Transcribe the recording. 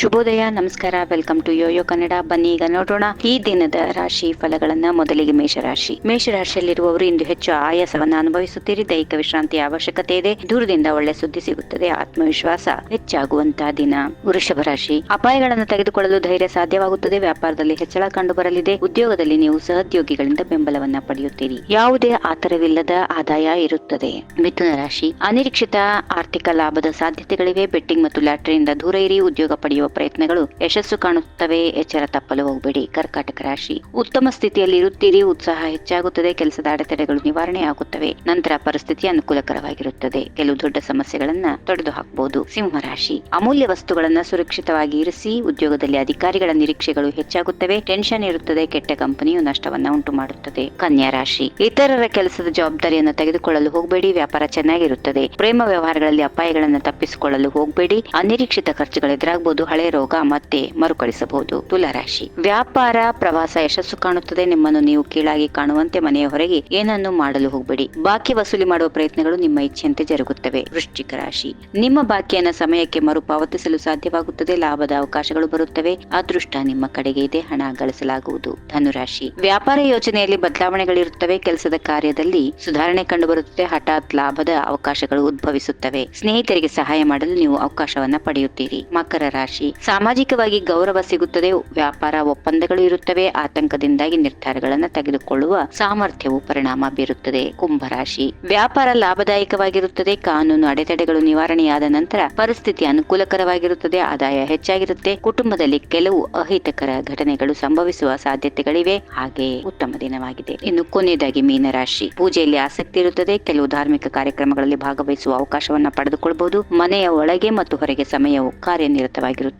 ಶುಭೋದಯ, ನಮಸ್ಕಾರ welcome to Yoyo Kannada ಬನ್ನಿ, ಈಗ ನೋಡೋಣ ಈ ದಿನದ ರಾಶಿ ಫಲಗಳನ್ನ ಮೊದಲಿಗೆ ಮೇಷರಾಶಿ. ಮೇಷರಾಶಿಯಲ್ಲಿರುವವರು ಇಂದು ಹೆಚ್ಚು ಆಯಾಸವನ್ನ ಅನುಭವಿಸುತ್ತೀರಿ. ದೈಹಿಕ ವಿಶ್ರಾಂತಿಯ ಅವಶ್ಯಕತೆ ಇದೆ. ದೂರದಿಂದ ಒಳ್ಳೆ ಸುದ್ದಿ ಸಿಗುತ್ತದೆ. ಆತ್ಮವಿಶ್ವಾಸ ಹೆಚ್ಚಾಗುವಂತಹ ದಿನ. ವೃಷಭ ರಾಶಿ, ಅಪಾಯಗಳನ್ನು ತೆಗೆದುಕೊಳ್ಳಲು ಧೈರ್ಯ ಸಾಧ್ಯವಾಗುತ್ತದೆ. ವ್ಯಾಪಾರದಲ್ಲಿ ಹೆಚ್ಚಳ ಕಂಡು ಬರಲಿದೆ ಉದ್ಯೋಗದಲ್ಲಿ ನೀವು ಸಹೋದ್ಯೋಗಿಗಳಿಂದ ಬೆಂಬಲವನ್ನ ಪಡೆಯುತ್ತೀರಿ. ಯಾವುದೇ ಆತರವಿಲ್ಲದ ಆದಾಯ ಇರುತ್ತದೆ. ಮಿಥುನ ರಾಶಿ, ಅನಿರೀಕ್ಷಿತ ಆರ್ಥಿಕ ಲಾಭದ ಸಾಧ್ಯತೆಗಳಿವೆ. ಬೆಟ್ಟಿಂಗ್ ಮತ್ತು ಲಾಟರಿಯಿಂದ ದೂರ ಇರಿ. ಉದ್ಯೋಗ ಪಡೆಯುವ ಪ್ರಯತ್ನಗಳು ಯಶಸ್ಸು ಕಾಣುತ್ತವೆ. ಎಚ್ಚರ ತಪ್ಪಲು ಹೋಗಬೇಡಿ. ಕರ್ಕಾಟಕ ರಾಶಿ. ಉತ್ತಮ ಸ್ಥಿತಿಯಲ್ಲಿ ಇರುತ್ತೀರಿ. ಉತ್ಸಾಹ ಹೆಚ್ಚಾಗುತ್ತದೆ. ಕೆಲಸದ ಅಡೆತಡೆಗಳು ನಿವಾರಣೆ ಆಗುತ್ತವೆ. ನಂತರ ಪರಿಸ್ಥಿತಿ ಅನುಕೂಲಕರವಾಗಿರುತ್ತದೆ. ಕೆಲವು ದೊಡ್ಡ ಸಮಸ್ಯೆಗಳನ್ನ ತೊಡೆದು ಹಾಕಬಹುದು ಸಿಂಹ ರಾಶಿ. ಅಮೂಲ್ಯ ವಸ್ತುಗಳನ್ನ ಸುರಕ್ಷಿತವಾಗಿ ಇರಿಸಿ, ಉದ್ಯೋಗದಲ್ಲಿ ಅಧಿಕಾರಿಗಳ ನಿರೀಕ್ಷೆಗಳು ಹೆಚ್ಚಾಗುತ್ತವೆ. ಟೆನ್ಷನ್ ಇರುತ್ತದೆ. ಕೆಟ್ಟ ಕಂಪನಿಯು ನಷ್ಟವನ್ನ ಉಂಟು ಮಾಡುತ್ತದೆ ಕನ್ಯಾ ರಾಶಿ. ಇತರರ ಕೆಲಸದ ಜವಾಬ್ದಾರಿಯನ್ನು ತೆಗೆದುಕೊಳ್ಳಲು ಹೋಗಬೇಡಿ. ವ್ಯಾಪಾರ ಚೆನ್ನಾಗಿರುತ್ತದೆ. ಪ್ರೇಮ ವ್ಯವಹಾರಗಳಲ್ಲಿ ಅಪಾಯಗಳನ್ನು ತಪ್ಪಿಸಿಕೊಳ್ಳಲು ಹೋಗಬೇಡಿ. ಅನಿರೀಕ್ಷಿತ ಖರ್ಚುಗಳು ಎದುರಾಗಬಹುದು ರೋಗ ಮತ್ತೆ ಮರುಕಳಿಸಬಹುದು. ತುಲಾರಾಶಿ. ವ್ಯಾಪಾರ ಪ್ರವಾಸ ಯಶಸ್ಸು ಕಾಣುತ್ತದೆ. ನಿಮ್ಮನ್ನು ನೀವು ಕೀಳಾಗಿ ಕಾಣುವಂತೆ ಮನೆಯ ಹೊರಗೆ ಏನನ್ನು ಮಾಡಲು ಹೋಗಬೇಡಿ. ಬಾಕಿ ವಸೂಲಿ ಮಾಡುವ ಪ್ರಯತ್ನಗಳು ನಿಮ್ಮ ಇಚ್ಛೆಯಂತೆ ಜರುಗುತ್ತವೆ. ವೃಶ್ಚಿಕ ರಾಶಿ. ನಿಮ್ಮ ಬಾಕಿಯನ್ನು ಸಮಯಕ್ಕೆ ಮರುಪಾವತಿಸಲು ಸಾಧ್ಯವಾಗುತ್ತದೆ. ಲಾಭದ ಅವಕಾಶಗಳು ಬರುತ್ತವೆ. ಅದೃಷ್ಟ ನಿಮ್ಮ ಕಡೆಗೆ ಇದೆ. ಹಣ ಗಳಿಸಲಾಗುವುದು. ಧನುರಾಶಿ. ವ್ಯಾಪಾರ ಯೋಜನೆಯಲ್ಲಿ ಬದಲಾವಣೆಗಳಿರುತ್ತವೆ. ಕೆಲಸದ ಕಾರ್ಯದಲ್ಲಿ ಸುಧಾರಣೆ ಕಂಡುಬರುತ್ತದೆ. ಹಠಾತ್ ಲಾಭದ ಅವಕಾಶಗಳು ಉದ್ಭವಿಸುತ್ತವೆ. ಸ್ನೇಹಿತರಿಗೆ ಸಹಾಯ ಮಾಡಲು ನೀವು ಅವಕಾಶವನ್ನ ಪಡೆಯುತ್ತೀರಿ. ಮಕರ ರಾಶಿ. ಸಾಮಾಜಿಕವಾಗಿ ಗೌರವ ಸಿಗುತ್ತದೆ, ವ್ಯಾಪಾರ ಒಪ್ಪಂದಗಳು ಇರುತ್ತವೆ, ಆತಂಕದಿಂದಾಗಿ ನಿರ್ಧಾರಗಳನ್ನು ತೆಗೆದುಕೊಳ್ಳುವ ಸಾಮರ್ಥ್ಯವು ಪರಿಣಾಮ ಬೀರುತ್ತದೆ. ಕುಂಭರಾಶಿ ವ್ಯಾಪಾರ ಲಾಭದಾಯಕವಾಗಿರುತ್ತದೆ, ಕಾನೂನು ಅಡೆತಡೆಗಳು ನಿವಾರಣೆಯಾದ ನಂತರ ಪರಿಸ್ಥಿತಿ ಅನುಕೂಲಕರವಾಗಿರುತ್ತದೆ, ಆದಾಯ ಹೆಚ್ಚಾಗಿರುತ್ತೆ. ಕುಟುಂಬದಲ್ಲಿ ಕೆಲವು ಅಹಿತಕರ ಘಟನೆಗಳು ಸಂಭವಿಸುವ ಸಾಧ್ಯತೆಗಳಿವೆ. ಹಾಗೆ ಉತ್ತಮ ದಿನವಾಗಿದೆ. ಇನ್ನು ಕೊನೆಯದಾಗಿ ಮೀನರಾಶಿ. ಪೂಜೆಯಲ್ಲಿ ಆಸಕ್ತಿ ಇರುತ್ತದೆ, ಕೆಲವು ಧಾರ್ಮಿಕ ಕಾರ್ಯಕ್ರಮಗಳಲ್ಲಿ ಭಾಗವಹಿಸುವ ಅವಕಾಶವನ್ನ ಪಡೆದುಕೊಳ್ಳಬಹುದು ಮನೆಯ ಒಳಗೆ ಮತ್ತು ಹೊರಗೆ ಸಮಯವು ಕಾರ್ಯನಿರತವಾಗಿರುತ್ತದೆ.